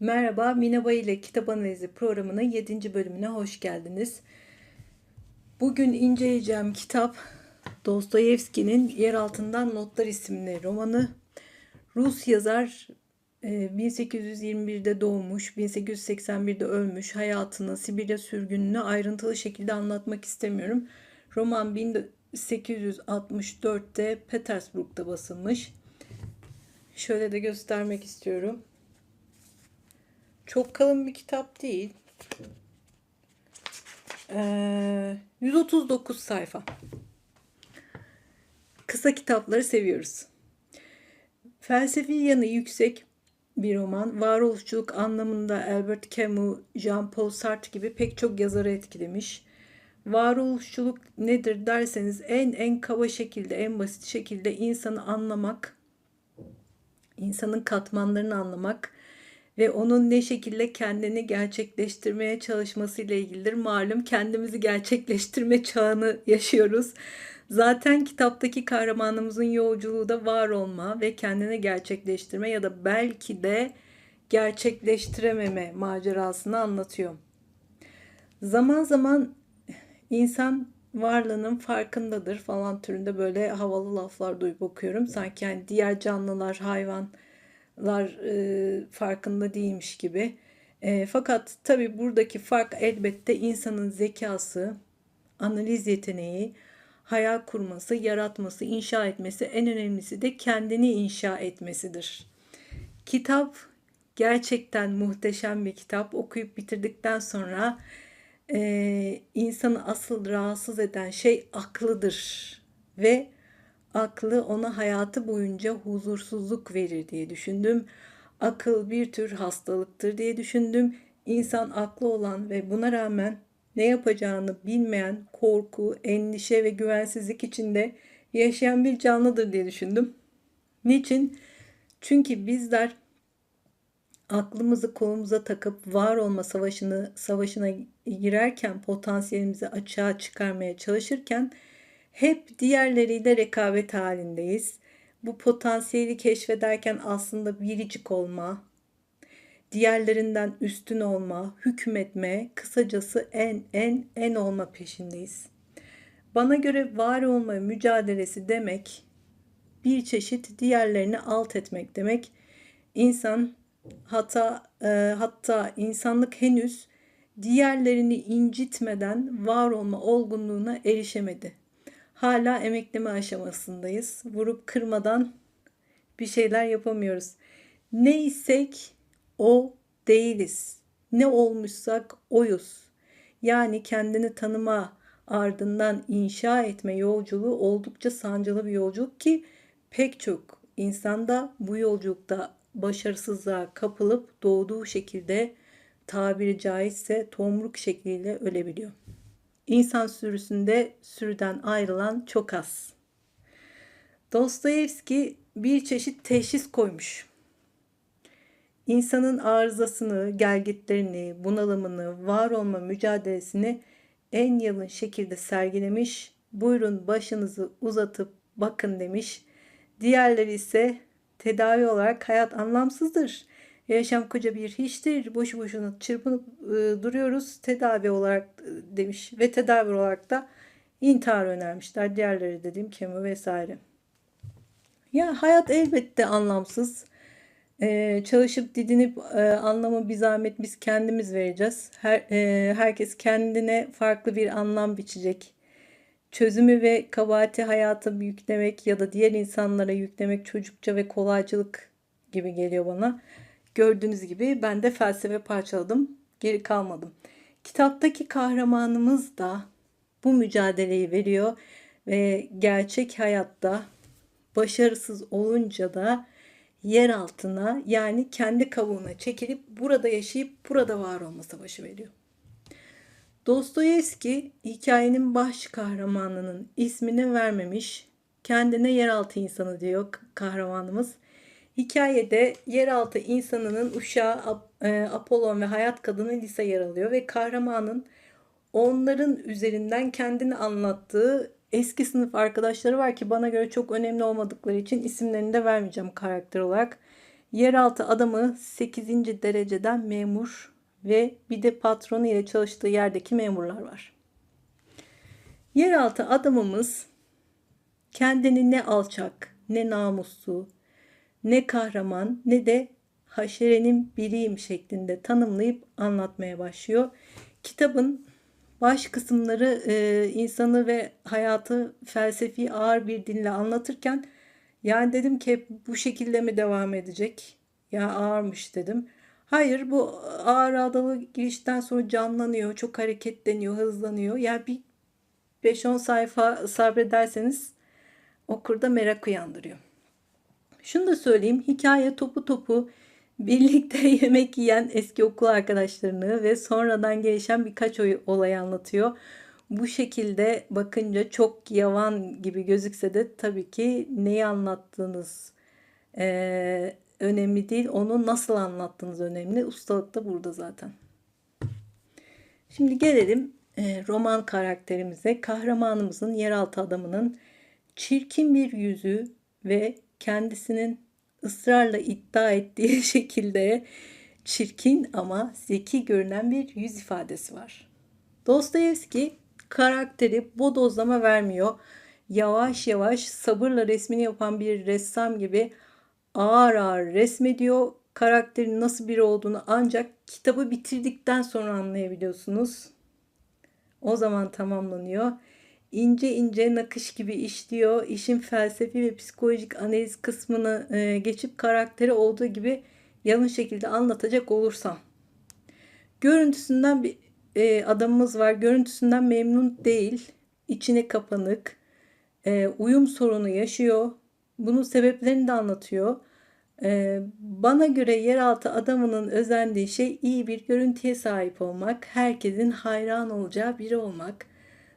Merhaba, Minaba ile Kitap Analizi programının 7. bölümüne hoş geldiniz. Bugün inceleyeceğim kitap Dostoyevski'nin Yer Altından Notlar isimli romanı. Rus yazar e, 1821'de doğmuş, 1881'de ölmüş. Hayatını, Sibirya sürgününü ayrıntılı şekilde anlatmak istemiyorum. Roman 1864'te Petersburg'da basılmış. Şöyle de göstermek istiyorum. Çok kalın bir kitap değil. Ee, 139 sayfa. Kısa kitapları seviyoruz. Felsefi yanı yüksek bir roman. Varoluşçuluk anlamında Albert Camus, Jean-Paul Sartre gibi pek çok yazarı etkilemiş. Varoluşçuluk nedir derseniz en en kaba şekilde, en basit şekilde insanı anlamak, insanın katmanlarını anlamak, ve onun ne şekilde kendini gerçekleştirmeye çalışması ile ilgilidir. Malum kendimizi gerçekleştirme çağını yaşıyoruz. Zaten kitaptaki kahramanımızın yolculuğu da var olma ve kendini gerçekleştirme ya da belki de gerçekleştirememe macerasını anlatıyor. Zaman zaman insan varlığının farkındadır falan türünde böyle havalı laflar duyup okuyorum. Sanki yani diğer canlılar, hayvan, lar e, farkında değilmiş gibi. E, fakat tabi buradaki fark elbette insanın zekası, analiz yeteneği, hayal kurması, yaratması, inşa etmesi, en önemlisi de kendini inşa etmesidir. Kitap gerçekten muhteşem bir kitap. Okuyup bitirdikten sonra e, insanı asıl rahatsız eden şey aklıdır ve aklı ona hayatı boyunca huzursuzluk verir diye düşündüm. Akıl bir tür hastalıktır diye düşündüm. İnsan aklı olan ve buna rağmen ne yapacağını bilmeyen korku, endişe ve güvensizlik içinde yaşayan bir canlıdır diye düşündüm. Niçin? Çünkü bizler aklımızı kolumuza takıp var olma savaşını savaşına girerken potansiyelimizi açığa çıkarmaya çalışırken hep diğerleriyle rekabet halindeyiz. Bu potansiyeli keşfederken aslında biricik olma, diğerlerinden üstün olma, hükmetme, kısacası en en en olma peşindeyiz. Bana göre var olma mücadelesi demek bir çeşit diğerlerini alt etmek demek. İnsan hatta e, hatta insanlık henüz diğerlerini incitmeden var olma olgunluğuna erişemedi hala emekleme aşamasındayız. Vurup kırmadan bir şeyler yapamıyoruz. Neysek o değiliz. Ne olmuşsak oyuz. Yani kendini tanıma ardından inşa etme yolculuğu oldukça sancılı bir yolculuk ki pek çok insanda bu yolculukta başarısızlığa kapılıp doğduğu şekilde tabiri caizse tomruk şekliyle ölebiliyor. İnsan sürüsünde sürüden ayrılan çok az. Dostoyevski bir çeşit teşhis koymuş. İnsanın arızasını, gelgitlerini, bunalımını, var olma mücadelesini en yalın şekilde sergilemiş. Buyurun başınızı uzatıp bakın demiş. Diğerleri ise tedavi olarak hayat anlamsızdır. Yaşam koca bir hiçtir. Boşu boşuna çırpınıp e, duruyoruz. Tedavi olarak e, demiş ve tedavi olarak da intihar önermişler. Diğerleri dediğim kemi vesaire. Ya hayat elbette anlamsız. Ee, çalışıp didinip e, anlamı bir zahmet biz kendimiz vereceğiz. Her, e, herkes kendine farklı bir anlam biçecek. Çözümü ve kabahati hayata yüklemek ya da diğer insanlara yüklemek çocukça ve kolaycılık gibi geliyor bana. Gördüğünüz gibi ben de felsefe parçaladım. Geri kalmadım. Kitaptaki kahramanımız da bu mücadeleyi veriyor ve gerçek hayatta başarısız olunca da yer altına yani kendi kavuğuna çekilip burada yaşayıp burada var olma savaşı veriyor. Dostoyevski hikayenin baş kahramanının ismini vermemiş. Kendine yeraltı insanı diyor kahramanımız. Hikayede yeraltı insanının uşağı e, Apollon ve hayat kadını Lisa yer alıyor ve kahramanın onların üzerinden kendini anlattığı eski sınıf arkadaşları var ki bana göre çok önemli olmadıkları için isimlerini de vermeyeceğim karakter olarak. Yeraltı adamı 8. dereceden memur ve bir de patronu ile çalıştığı yerdeki memurlar var. Yeraltı adamımız kendini ne alçak, ne namuslu, ne kahraman, ne de haşerenin biriyim şeklinde tanımlayıp anlatmaya başlıyor. Kitabın baş kısımları e, insanı ve hayatı felsefi ağır bir dille anlatırken yani dedim ki bu şekilde mi devam edecek? Ya ağırmış dedim. Hayır bu ağır adalı girişten sonra canlanıyor, çok hareketleniyor, hızlanıyor. Yani bir 5-10 sayfa sabrederseniz okurda merak uyandırıyor. Şunu da söyleyeyim. Hikaye topu topu birlikte yemek yiyen eski okul arkadaşlarını ve sonradan gelişen birkaç olayı anlatıyor. Bu şekilde bakınca çok yavan gibi gözükse de tabii ki neyi anlattığınız e, önemli değil. Onu nasıl anlattığınız önemli. Ustalık da burada zaten. Şimdi gelelim e, roman karakterimize. Kahramanımızın yeraltı adamının çirkin bir yüzü ve kendisinin ısrarla iddia ettiği şekilde çirkin ama zeki görünen bir yüz ifadesi var. Dostoyevski karakteri bodozlama vermiyor. Yavaş yavaş sabırla resmini yapan bir ressam gibi ağır ağır resmediyor. Karakterin nasıl biri olduğunu ancak kitabı bitirdikten sonra anlayabiliyorsunuz. O zaman tamamlanıyor. İnce ince nakış gibi işliyor. İşin felsefi ve psikolojik analiz kısmını e, geçip karakteri olduğu gibi yalın şekilde anlatacak olursam. Görüntüsünden bir e, adamımız var. Görüntüsünden memnun değil. İçine kapanık. E, uyum sorunu yaşıyor. Bunun sebeplerini de anlatıyor. E, bana göre yeraltı adamının özendiği şey iyi bir görüntüye sahip olmak. Herkesin hayran olacağı biri olmak.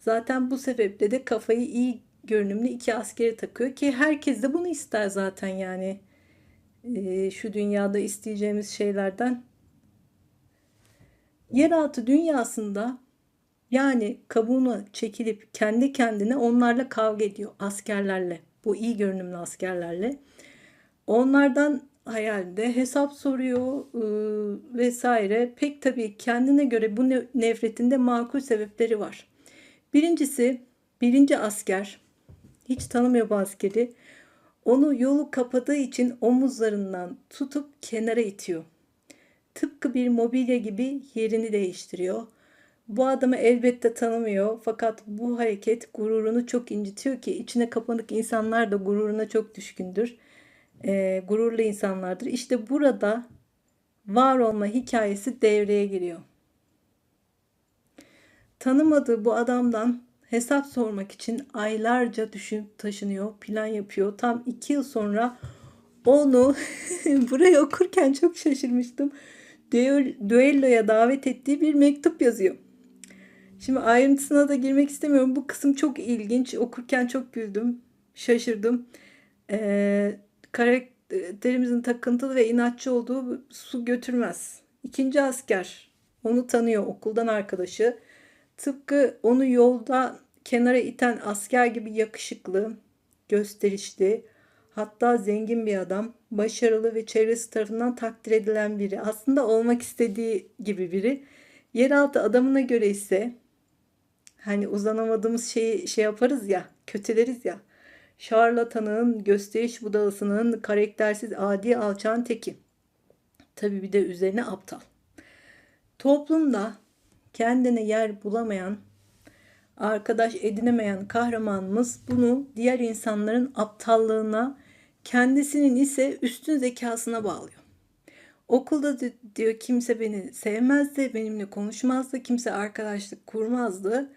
Zaten bu sebeple de kafayı iyi görünümlü iki askeri takıyor ki herkes de bunu ister zaten yani. E, şu dünyada isteyeceğimiz şeylerden Yeraltı dünyasında yani kabuğuna çekilip kendi kendine onlarla kavga ediyor askerlerle. Bu iyi görünümlü askerlerle. Onlardan hayalde hesap soruyor e, vesaire. Pek tabii kendine göre bu nefretinde makul sebepleri var. Birincisi birinci asker hiç tanımıyor bu askeri. Onu yolu kapadığı için omuzlarından tutup kenara itiyor tıpkı bir mobilya gibi yerini değiştiriyor. Bu adamı elbette tanımıyor fakat bu hareket gururunu çok incitiyor ki içine kapanık insanlar da gururuna çok düşkündür. E, gururlu insanlardır. İşte burada var olma hikayesi devreye giriyor. Tanımadığı bu adamdan hesap sormak için aylarca düşün taşınıyor, plan yapıyor. Tam iki yıl sonra onu burayı okurken çok şaşırmıştım düelloya davet ettiği bir mektup yazıyor. Şimdi ayrıntısına da girmek istemiyorum. Bu kısım çok ilginç. Okurken çok güldüm. Şaşırdım. Ee, karakterimizin takıntılı ve inatçı olduğu su götürmez. İkinci asker. Onu tanıyor okuldan arkadaşı. Tıpkı onu yolda kenara iten asker gibi yakışıklı, gösterişli, hatta zengin bir adam başarılı ve çevresi tarafından takdir edilen biri. Aslında olmak istediği gibi biri. Yeraltı adamına göre ise hani uzanamadığımız şeyi şey yaparız ya, kötüleriz ya. Şarlatanın, gösteriş budalısının, karaktersiz adi alçağın teki. Tabi bir de üzerine aptal. Toplumda kendine yer bulamayan, arkadaş edinemeyen kahramanımız bunu diğer insanların aptallığına kendisinin ise üstün zekasına bağlıyor. Okulda diyor kimse beni sevmezdi, benimle konuşmazdı, kimse arkadaşlık kurmazdı.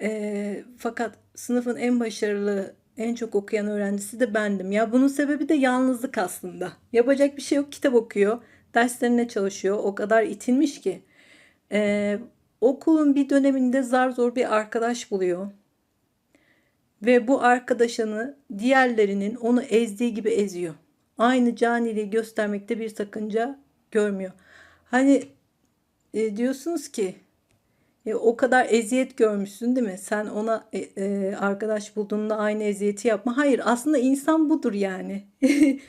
E, fakat sınıfın en başarılı, en çok okuyan öğrencisi de bendim. Ya bunun sebebi de yalnızlık aslında. Yapacak bir şey yok, kitap okuyor, derslerine çalışıyor. O kadar itilmiş ki. E, okulun bir döneminde zar zor bir arkadaş buluyor ve bu arkadaşını diğerlerinin onu ezdiği gibi eziyor. Aynı caniliği göstermekte bir sakınca görmüyor. Hani e, diyorsunuz ki e, o kadar eziyet görmüşsün değil mi? Sen ona e, e, arkadaş bulduğunda aynı eziyeti yapma. Hayır aslında insan budur yani.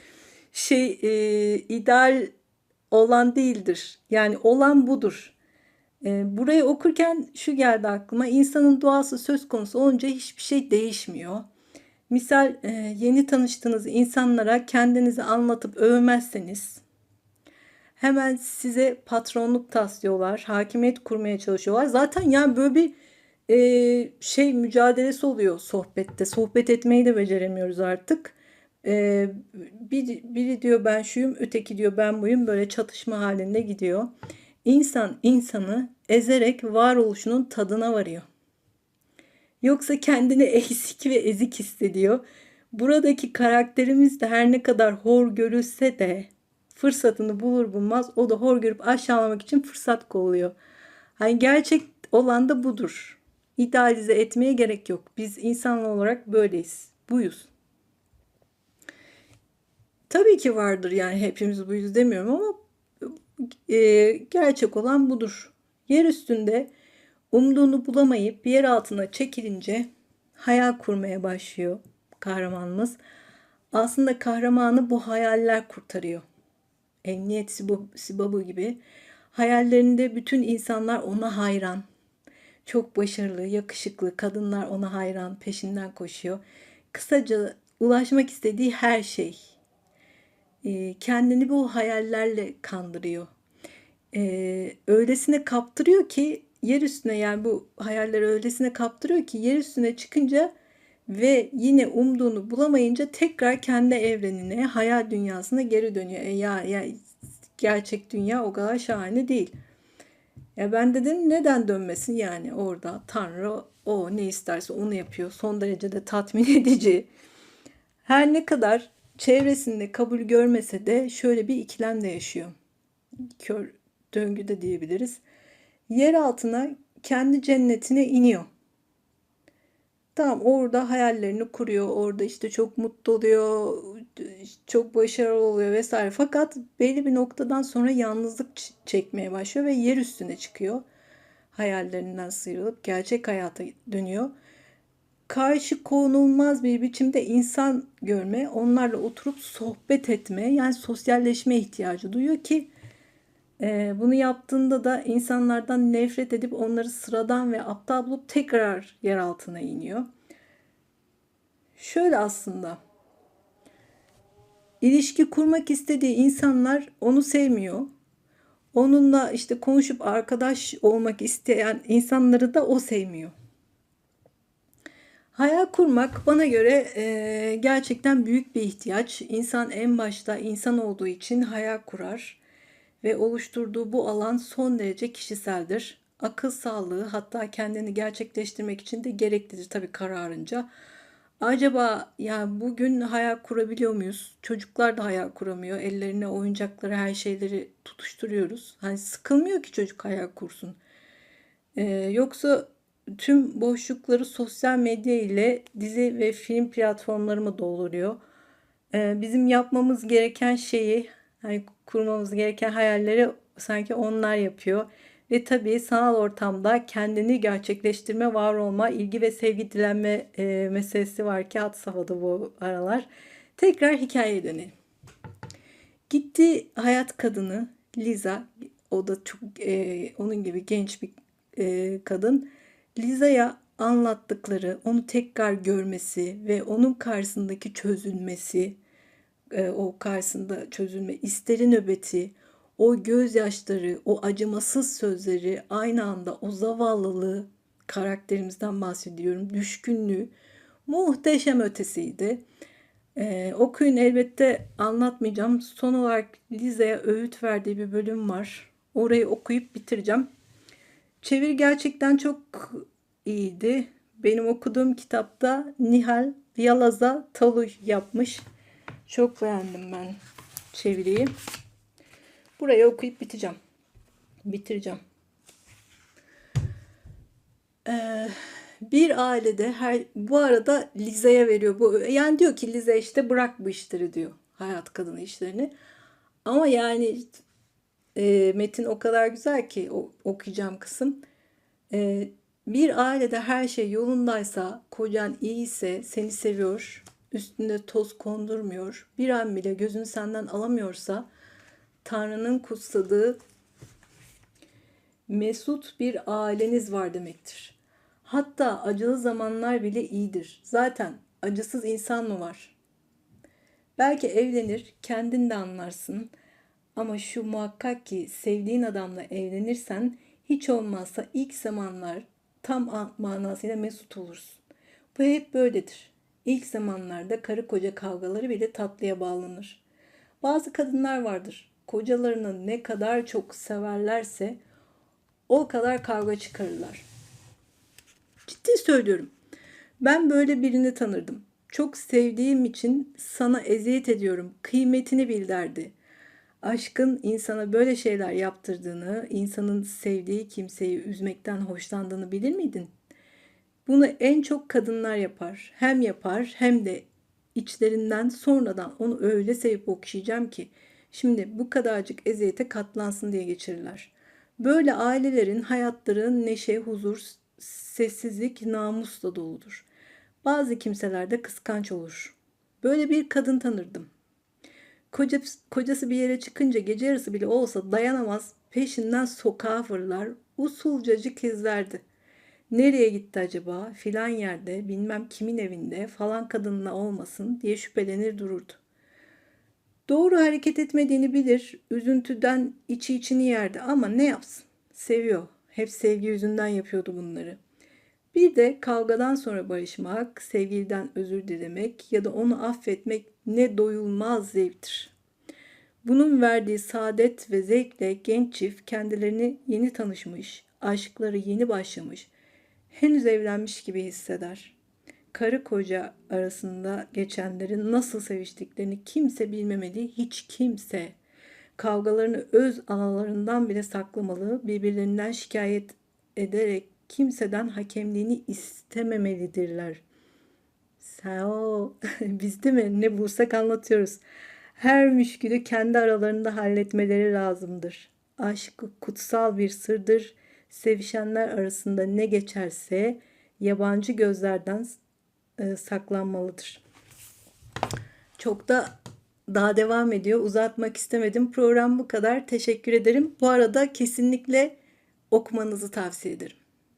şey e, ideal olan değildir. Yani olan budur. E, burayı okurken şu geldi aklıma. İnsanın doğası söz konusu olunca hiçbir şey değişmiyor. Misal e, yeni tanıştığınız insanlara kendinizi anlatıp övmezseniz hemen size patronluk taslıyorlar, hakimiyet kurmaya çalışıyorlar. Zaten yani böyle bir e, şey mücadelesi oluyor sohbette. Sohbet etmeyi de beceremiyoruz artık. E, bir, biri diyor ben şuyum, öteki diyor ben buyum. Böyle çatışma halinde gidiyor. İnsan insanı ezerek varoluşunun tadına varıyor. Yoksa kendini eksik ve ezik hissediyor. Buradaki karakterimiz de her ne kadar hor görülse de fırsatını bulur bulmaz o da hor görüp aşağılamak için fırsat kolluyor. Hani gerçek olan da budur. İdealize etmeye gerek yok. Biz insan olarak böyleyiz. Buyuz. Tabii ki vardır yani hepimiz buyuz demiyorum ama e, gerçek olan budur. Yer üstünde umduğunu bulamayıp yer altına çekilince hayal kurmaya başlıyor kahramanımız. Aslında kahramanı bu hayaller kurtarıyor. Emniyet Sibabı gibi. Hayallerinde bütün insanlar ona hayran. Çok başarılı, yakışıklı kadınlar ona hayran, peşinden koşuyor. Kısaca ulaşmak istediği her şey. Ee, kendini bu hayallerle kandırıyor. Ee, öylesine kaptırıyor ki yer üstüne yani bu hayalleri öylesine kaptırıyor ki yer üstüne çıkınca ve yine umduğunu bulamayınca tekrar kendi evrenine, hayal dünyasına geri dönüyor. E ya, ya gerçek dünya o kadar şahane değil. Ya ben dedim neden dönmesin yani orada Tanrı o ne isterse onu yapıyor. Son derece de tatmin edici. Her ne kadar çevresinde kabul görmese de şöyle bir ikilemde yaşıyor. Kör döngü de diyebiliriz. Yer altına kendi cennetine iniyor. Tamam orada hayallerini kuruyor. Orada işte çok mutlu oluyor. Çok başarılı oluyor vesaire. Fakat belli bir noktadan sonra yalnızlık çekmeye başlıyor ve yer üstüne çıkıyor. Hayallerinden sıyrılıp gerçek hayata dönüyor. Karşı konulmaz bir biçimde insan görme, onlarla oturup sohbet etme, yani sosyalleşme ihtiyacı duyuyor ki bunu yaptığında da insanlardan nefret edip onları sıradan ve aptal bulup tekrar yer altına iniyor. Şöyle aslında ilişki kurmak istediği insanlar onu sevmiyor. Onunla işte konuşup arkadaş olmak isteyen insanları da o sevmiyor. Hayal kurmak bana göre e, gerçekten büyük bir ihtiyaç. İnsan en başta insan olduğu için hayal kurar ve oluşturduğu bu alan son derece kişiseldir. Akıl sağlığı hatta kendini gerçekleştirmek için de gereklidir tabii kararınca. Acaba yani bugün hayal kurabiliyor muyuz? Çocuklar da hayal kuramıyor. Ellerine oyuncakları, her şeyleri tutuşturuyoruz. Hani sıkılmıyor ki çocuk hayal kursun. Ee, yoksa tüm boşlukları sosyal medya ile dizi ve film platformları mı dolduruyor? Ee, bizim yapmamız gereken şeyi hani kurmamız gereken hayalleri sanki onlar yapıyor. Ve tabii sanal ortamda kendini gerçekleştirme, var olma, ilgi ve sevgi dilenme e, meselesi var ki at safhada bu aralar. Tekrar hikayeye dönelim. Gitti hayat kadını Liza, o da çok e, onun gibi genç bir e, kadın. Liza'ya anlattıkları, onu tekrar görmesi ve onun karşısındaki çözülmesi, e, o karşısında çözülme isteri nöbeti, o gözyaşları, o acımasız sözleri aynı anda o zavallılığı karakterimizden bahsediyorum. Düşkünlüğü muhteşem ötesiydi. Ee, okuyun elbette anlatmayacağım. Son olarak Lize'ye öğüt verdiği bir bölüm var. Orayı okuyup bitireceğim. Çevir gerçekten çok iyiydi. Benim okuduğum kitapta Nihal Yalaza Talu yapmış. Çok beğendim ben çeviriyi. Burayı okuyup biteceğim. Bitireceğim. Ee, bir ailede her bu arada Liza'ya veriyor bu yani diyor ki Liza işte bırak bu işleri diyor hayat kadını işlerini ama yani e, metin o kadar güzel ki o, okuyacağım kısım e, bir ailede her şey yolundaysa kocan iyiyse seni seviyor üstünde toz kondurmuyor, bir an bile gözün senden alamıyorsa Tanrı'nın kutsadığı mesut bir aileniz var demektir. Hatta acılı zamanlar bile iyidir. Zaten acısız insan mı var? Belki evlenir, kendin de anlarsın. Ama şu muhakkak ki sevdiğin adamla evlenirsen hiç olmazsa ilk zamanlar tam manasıyla mesut olursun. Bu hep böyledir. İlk zamanlarda karı koca kavgaları bile tatlıya bağlanır. Bazı kadınlar vardır. Kocalarını ne kadar çok severlerse o kadar kavga çıkarırlar. Ciddi söylüyorum. Ben böyle birini tanırdım. Çok sevdiğim için sana eziyet ediyorum. Kıymetini bil derdi. Aşkın insana böyle şeyler yaptırdığını, insanın sevdiği kimseyi üzmekten hoşlandığını bilir miydin? Bunu en çok kadınlar yapar. Hem yapar hem de içlerinden sonradan onu öyle sevip okşayacağım ki şimdi bu kadarcık eziyete katlansın diye geçirirler. Böyle ailelerin hayatları neşe, huzur, sessizlik, namusla doludur. Bazı kimseler de kıskanç olur. Böyle bir kadın tanırdım. Kocası, kocası bir yere çıkınca gece yarısı bile olsa dayanamaz peşinden sokağa fırlar usulcacık izlerdi. Nereye gitti acaba filan yerde bilmem kimin evinde falan kadınla olmasın diye şüphelenir dururdu. Doğru hareket etmediğini bilir, üzüntüden içi içini yerdi ama ne yapsın? Seviyor. Hep sevgi yüzünden yapıyordu bunları. Bir de kavgadan sonra barışmak, sevgiliden özür dilemek ya da onu affetmek ne doyulmaz zevktir. Bunun verdiği saadet ve zevkle genç çift kendilerini yeni tanışmış, aşkları yeni başlamış, henüz evlenmiş gibi hisseder. Karı koca arasında geçenlerin nasıl seviştiklerini kimse bilmemeli, hiç kimse. Kavgalarını öz analarından bile saklamalı, birbirlerinden şikayet ederek kimseden hakemliğini istememelidirler. Sao, biz değil mi? Ne bulsak anlatıyoruz. Her müşkülü kendi aralarında halletmeleri lazımdır. Aşk kutsal bir sırdır. Sevişenler arasında ne geçerse yabancı gözlerden e, saklanmalıdır. Çok da daha devam ediyor. Uzatmak istemedim. Program bu kadar. Teşekkür ederim. Bu arada kesinlikle okumanızı tavsiye ederim.